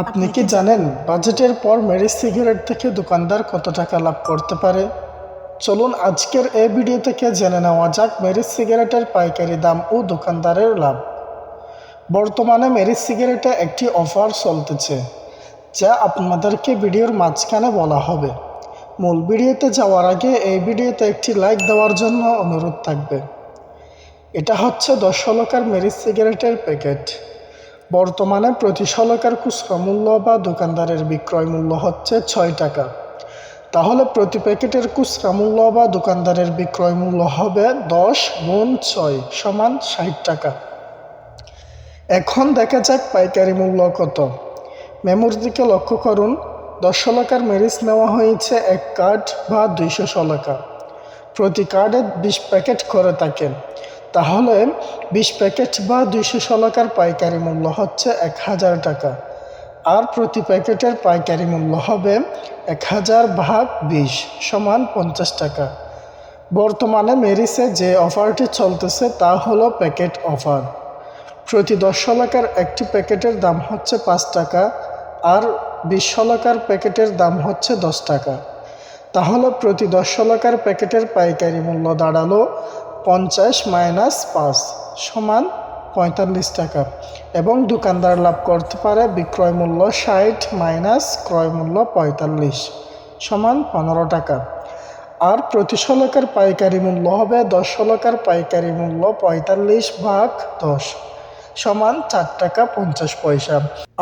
আপনি কি জানেন বাজেটের পর মেরি সিগারেট থেকে দোকানদার কত টাকা লাভ করতে পারে? চলুন আজকের এই ভিডিও থেকে জেনে নেওয়া যাক মেরি সিগারেটের পাইকারি দাম ও দোকানদারের লাভ। বর্তমানে মেরি সিগারেটে একটি অফার চলতেছে যা আপনাদেরকে ভিডিওর মাঝখানে বলা হবে। মূল ভিডিওতে যাওয়ার আগে এই ভিডিওতে একটি লাইক দেওয়ার জন্য অনুরোধ থাকবে। এটা হচ্ছে দশ শলকার মেরি সিগারেটের প্যাকেট। বর্তমানে প্রতি শলকার খুচরা মূল্য বা দোকানদারের বিক্রয় মূল্য হচ্ছে ছয় টাকা। তাহলে প্রতি প্যাকেটের খুচরা মূল্য বা দোকানদারের বিক্রয় মূল্য হবে দশ গুণ ছয় সমান ষাট টাকা। এখন দেখা যাক পাইকারি মূল্য কত। মেমোর দিকে লক্ষ্য করুন, দশ শলাকার মেরিচ নেওয়া হয়েছে এক কার্ড বা দুইশো শলাকা প্রতি কার্ডে বিশ প্যাকেট করে থাকেন। তাহলে বিশ প্যাকেট বা দুইশো শলাকার পাইকারি মূল্য হচ্ছে এক হাজার টাকা। আর প্রতি প্যাকেটের পাইকারি মূল্য হবে এক হাজার ভাগ বিশ সমান পঞ্চাশ টাকা। বর্তমানে মেরিসে যে অফারটি চলতেছে তা হলো প্যাকেট অফার। প্রতি দশ শলাকার একটি প্যাকেটের দাম হচ্ছে পাঁচ টাকা, আর বিশ শলাকার প্যাকেটের দাম হচ্ছে দশ টাকা। তাহলে প্রতি দশ শলাকার প্যাকেটের পাইকারি মূল্য দাঁড়াল পঞ্চাশ মাইনাস পাঁচ সমান পঁয়তাল্লিশ টাকা। এবং দোকানদার লাভ করতে পারে বিক্রয় মূল্য ষাট মাইনাস ক্রয় মূল্য পঁয়তাল্লিশ সমান পনেরো টাকা। আর প্রতি পাইকারি মূল্য হবে দশ শলকের পাইকারি মূল্য পঁয়তাল্লিশ ভাগ দশ। সমান চার টাকা পঞ্চাশ পয়সা।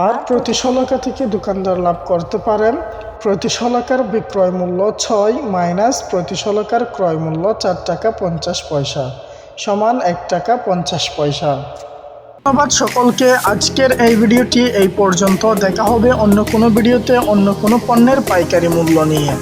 আর প্রতি শলাকা থেকে দোকানদার লাভ করতে পারেন। প্রতি শলাকার বিক্রয় মূল্য ছয় মাইনাস প্রতি শলাকার ক্রয় মূল্য চার টাকা পঞ্চাশ পয়সা, সমান এক টাকা পঞ্চাশ পয়সা। ধন্যবাদ সকলকে। আজকের এই ভিডিওটি এই পর্যন্ত। দেখা হবে অন্য কোনো ভিডিওতে অন্য কোনো পণ্যের পাইকারি মূল্য নিয়ে।